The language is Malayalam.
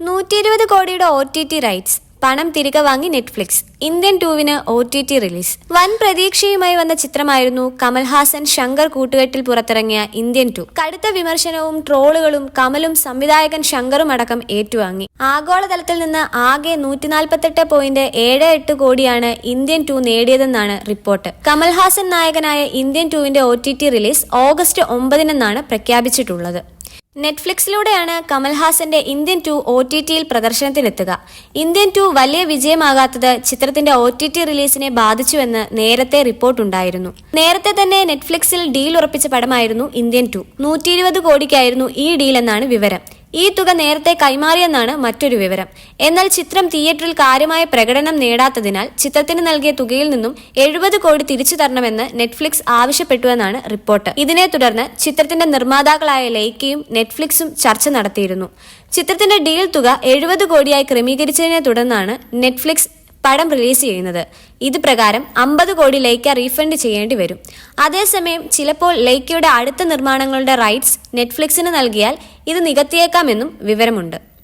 നൂറ്റി ഇരുപത് കോടിയുടെ ഒ ടി ടി റൈറ്റ്സ്. പണം തിരികെ വാങ്ങി നെറ്റ്ഫ്ലിക്സ്. ഇന്ത്യൻ ടൂവിന് ഒ ടി ടി റിലീസ്. വൻ പ്രതീക്ഷയുമായി വന്ന ചിത്രമായിരുന്നു കമൽഹാസൻ ശങ്കർ കൂട്ടുകെട്ടിൽ പുറത്തിറങ്ങിയ ഇന്ത്യൻ ടു. കടുത്ത വിമർശനവും ട്രോളുകളും കമലും സംവിധായകൻ ശങ്കറും അടക്കം ഏറ്റുവാങ്ങി. ആഗോളതലത്തിൽ നിന്ന് ആകെ നൂറ്റി നാൽപ്പത്തെട്ട് പോയിന്റ് ഏഴ് എട്ട് കോടിയാണ് ഇന്ത്യൻ ടു നേടിയതെന്നാണ് റിപ്പോർട്ട്. കമൽഹാസൻ നായകനായ ഇന്ത്യൻ ടുവിന്റെ O T T release August ഒമ്പതിനെന്നാണ് പ്രഖ്യാപിച്ചിട്ടുള്ളത്. നെറ്റ്ഫ്ലിക്സിലൂടെയാണ് കമൽഹാസന്റെ ഇന്ത്യൻ ടു ഒ ടി ടിയിൽ പ്രദർശനത്തിനെത്തുക. ഇന്ത്യൻ ടു വലിയ വിജയമാകാത്തത് ചിത്രത്തിന്റെ ഒ ടി ടി റിലീസിനെ ബാധിച്ചുവെന്ന് നേരത്തെ റിപ്പോർട്ടുണ്ടായിരുന്നു. നേരത്തെ തന്നെ നെറ്റ്ഫ്ലിക്സിൽ ഡീൽ ഉറപ്പിച്ച പടമായിരുന്നു ഇന്ത്യൻ ടു. നൂറ്റി കോടിക്കായിരുന്നു ഈ ഡീൽ എന്നാണ് വിവരം. ഈ തുക നേരത്തെ കൈമാറിയെന്നാണ് മറ്റൊരു വിവരം. എന്നാൽ ചിത്രം തിയേറ്ററിൽ കാര്യമായ പ്രകടനം നേടാത്തതിനാൽ ചിത്രത്തിന് നൽകിയ തുകയിൽ നിന്നും എഴുപത് കോടി തിരിച്ചു തരണമെന്ന് നെറ്റ്ഫ്ലിക്സ് ആവശ്യപ്പെട്ടുവെന്നാണ് റിപ്പോർട്ട്. ഇതിനെ തുടർന്ന് ചിത്രത്തിന്റെ നിർമ്മാതാക്കളായ ലൈക്കയും നെറ്റ്ഫ്ലിക്സും ചർച്ച നടത്തിയിരുന്നു. ചിത്രത്തിന്റെ ഡീൽ തുക എഴുപത് കോടിയായി ക്രമീകരിച്ചതിനെ തുടർന്നാണ് നെറ്റ്ഫ്ലിക്സ് പടം റിലീസ് ചെയ്യുന്നത്. ഇത് പ്രകാരം അമ്പത് കോടി ലൈക്ക റീഫണ്ട് ചെയ്യേണ്ടി വരും. അതേസമയം ചിലപ്പോൾ ലൈക്കയുടെ അടുത്ത നിർമ്മാണങ്ങളുടെ റൈറ്റ്സ് നെറ്റ്ഫ്ലിക്സിന് നൽകിയാൽ ഇത് നികത്തിയേക്കാമെന്നും വിവരമുണ്ട്.